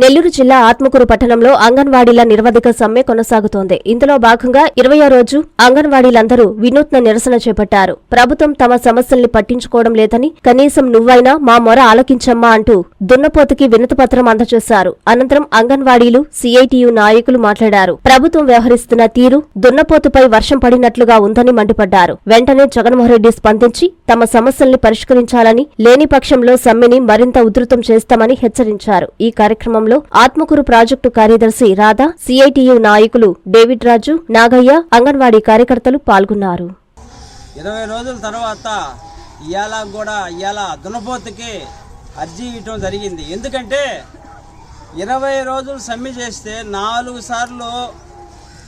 నెల్లూరు జిల్లా ఆత్మకూరు పట్టణంలో అంగన్వాడీల నిరవధిక సమ్మె కొనసాగుతోంది. ఇందులో భాగంగా ఇరవయో రోజు అంగన్వాడీలందరూ వినూత్న నిరసన చేపట్టారు. ప్రభుత్వం తమ సమస్యల్ని పట్టించుకోవడం లేదని కనీసం నువ్వైనా మా మొర ఆలకించమ్మా అంటూ దున్నపోతుకి వినతిపత్రం అందజేశారు. అనంతరం అంగన్వాడీలు సిఐటియు నాయకులు మాట్లాడారు. ప్రభుత్వం వ్యవహరిస్తున్న తీరు దున్నపోతుపై వర్షం పడినట్లుగా ఉందని మండిపడ్డారు. వెంటనే జగన్మోహన్రెడ్డి స్పందించి తమ సమస్యల్ని పరిష్కరించాలని లేని పక్షంలో సమ్మెని మరింత ఉధృతం చేస్తామని హెచ్చరించారు. ఈ కార్యక్రమంలో ఆత్మకూరు ప్రాజెక్టు కార్యదర్శి రాధా సిఐటియు నాయకులు డేవిడ్ రాజు నాగయ్య అంగన్వాడీ కార్యకర్తలు పాల్గొన్నారు. ఇరవై రోజుల తర్వాత ఇవాళ కూడా ఇవాళ దునపోతుకి అర్జీ ఇవ్వటం జరిగింది. ఎందుకంటే ఇరవై రోజులు సమ్మె చేస్తే నాలుగు సార్లు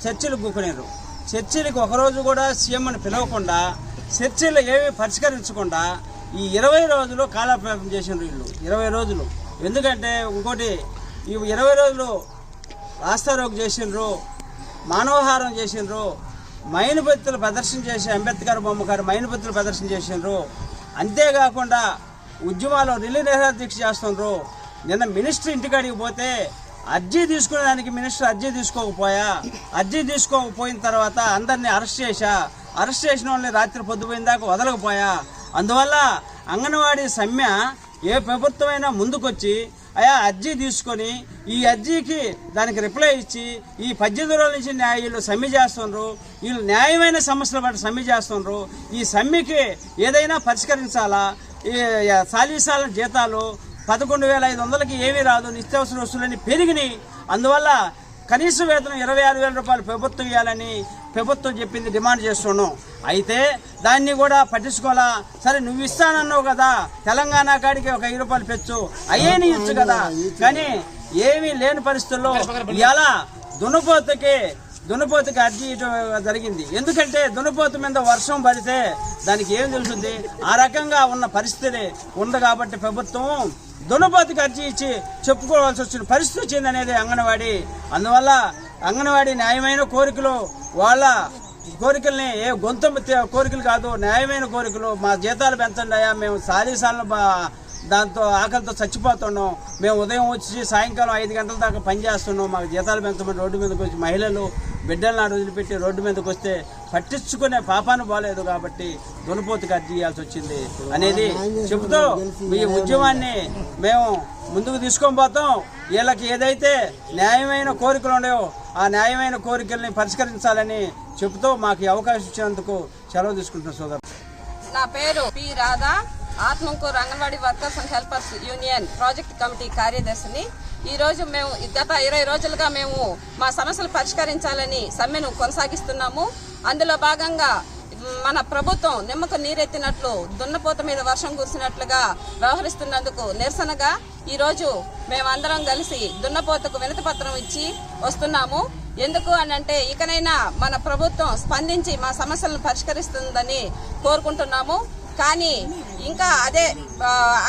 చర్చలు కూకునేరు చర్చలకు ఒకరోజు కూడా సీఎంని పిలవకుండా చర్చలు ఏమీ పరిష్కరించకుండా ఈ ఇరవై రోజులు కాలక్షేపం చేసిన వీళ్ళు. ఇరవై రోజులు. ఎందుకంటే ఇంకోటి ఈ ఇరవై రోజులు రాస్తారోకు చేసిండ్రు మానవహారం చేసిండ్రు మైనపత్తులు ప్రదర్శన చేసి అంబేద్కర్ బొమ్మ గారు మైనపత్తులు ప్రదర్శన చేసిండ్రు. అంతేకాకుండా ఉద్యమాలు రిలే నిరాహార దీక్ష చేస్తుండ్రు. నిన్న మినిస్టర్ ఇంటికాడికి పోతే అర్జీ తీసుకునే దానికి మినిస్టర్ అర్జీ తీసుకోకపోయా? అర్జీ తీసుకోకపోయిన తర్వాత అందరినీ అరెస్ట్ చేశా? అరెస్ట్ చేసిన వాళ్ళని రాత్రి పొద్దుపోయిన దాకా వదలకపోయా? అందువల్ల అంగన్వాడీ సమ్మె ఏ ప్రభుత్వమైనా ముందుకొచ్చి అయా అర్జీ తీసుకొని ఈ అర్జీకి దానికి రిప్లై ఇచ్చి ఈ పద్దెనిమిది రోజుల నుంచి న్యాయ వీళ్ళు సమ్మె చేస్తుండ్రు వీళ్ళు న్యాయమైన సమస్యల పట్ల సమ్మె చేస్తుండ్రు ఈ సమ్మెకి ఏదైనా పరిష్కరించాలా? ఈ సాలీసాల జీతాలు పదకొండు వేల ఐదు వందలకి ఏమీ రాదు నిత్యావసర వస్తువులన్నీ పెరిగినాయి. అందువల్ల కనీస వేతనం ఇరవై ఆరు వేల రూపాయలు ప్రభుత్వం ఇవ్వాలని ప్రభుత్వం చెప్పింది డిమాండ్ చేస్తున్నాం అయితే దాన్ని కూడా పట్టించుకోవాలా? సరే నువ్వు ఇస్తానన్నావు కదా. తెలంగాణ కాడికి ఒక వెయ్యి రూపాయలు పెంచు అయ్యే ఇచ్చు కదా. కానీ ఏమీ లేని పరిస్థితుల్లో ఎలా దున్నపోతుకి దున్నపోతుకి అర్జీ ఇవ్వడం జరిగింది. ఎందుకంటే దున్నపోతు మీద వర్షం పడితే దానికి ఏం తెలుస్తుంది? ఆ రకంగా ఉన్న పరిస్థితి ఉంది కాబట్టి ప్రభుత్వం దున్నపోతుకి అర్జీ ఇచ్చి చెప్పుకోవాల్సి వచ్చిన పరిస్థితి వచ్చింది అనేది అంగన్వాడీ. అందువల్ల అంగన్వాడీ న్యాయమైన కోరికలు వాళ్ళ కోరికల్ని ఏ గొంతు కోరికలు కాదు న్యాయమైన కోరికలు మా జీతాలు పెంచండి అయ్యా మేము సాలీసాలను దాంతో ఆకలితో చచ్చిపోతున్నాం. మేము ఉదయం వచ్చి సాయంకాలం ఐదు గంటల దాకా పనిచేస్తున్నాం మాకు జీతాలు పెంచమని రోడ్డు మీదకి వచ్చి మహిళలు బిడ్డల నాడు వదిలిపెట్టి రోడ్డు మీదకి వస్తే పట్టించుకునే పాపాను బాలేదు కాబట్టి దునపోతుకి అర్జీ వచ్చింది. అనేది చెబుతూ ఈ ఉద్యమాన్ని మేము ముందుకు తీసుకొని పోతాం. వీళ్ళకి ఏదైతే న్యాయమైన కోరికలు ఉన్నాయో ఆ న్యాయమైన కోరికల్ని పరిష్కరించాలని చెబుతూ మాకు అవకాశం ఇచ్చినందుకు సెలవు తీసుకుంటున్నాం సోదరు. నా పేరు P Radha. Atmakur anganwadi workers and helpers union project committee కార్యదర్శిని. ఈ రోజు మేము గత ఇరవై రోజులుగా మేము మా సమస్యలు పరిష్కరించాలని సమ్మెను కొనసాగిస్తున్నాము. అందులో భాగంగా మన ప్రభుత్వం నిమ్మకు నీరెత్తినట్లు దున్నపోత మీద వర్షం కురిసినట్లుగా వ్యవహరిస్తున్నందుకు నిరసనగా ఈరోజు మేమందరం కలిసి దున్నపోతకు వినతి పత్రం ఇచ్చి వస్తున్నాము. ఎందుకు అని అంటే ఇకనైనా మన ప్రభుత్వం స్పందించి మా సమస్యలను పరిష్కరిస్తుందని కోరుకుంటున్నాము. కానీ ఇంకా అదే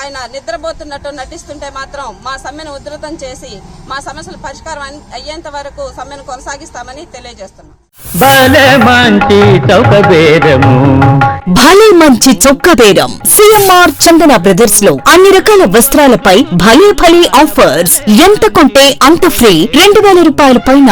ఆయన నిద్రపోతున్నట్టు నటిస్తుంటే మాత్రం మా సమ్మెను ఉధృతం చేసి మా సమస్యలు పరిష్కారం అన్- అయ్యేంత వరకు సమ్మెను కొనసాగిస్తామని తెలియజేస్తున్నాం. భలే మంచి భలే చొక్క బేరం సిఎంఆర్ చందన బ్రదర్స్లో అన్ని రకాల వస్త్రాలపై భలే భలే ఆఫర్స్. ఎంత కొంటే అంత ఫ్రీ. రెండు వేల రూపాయల పైన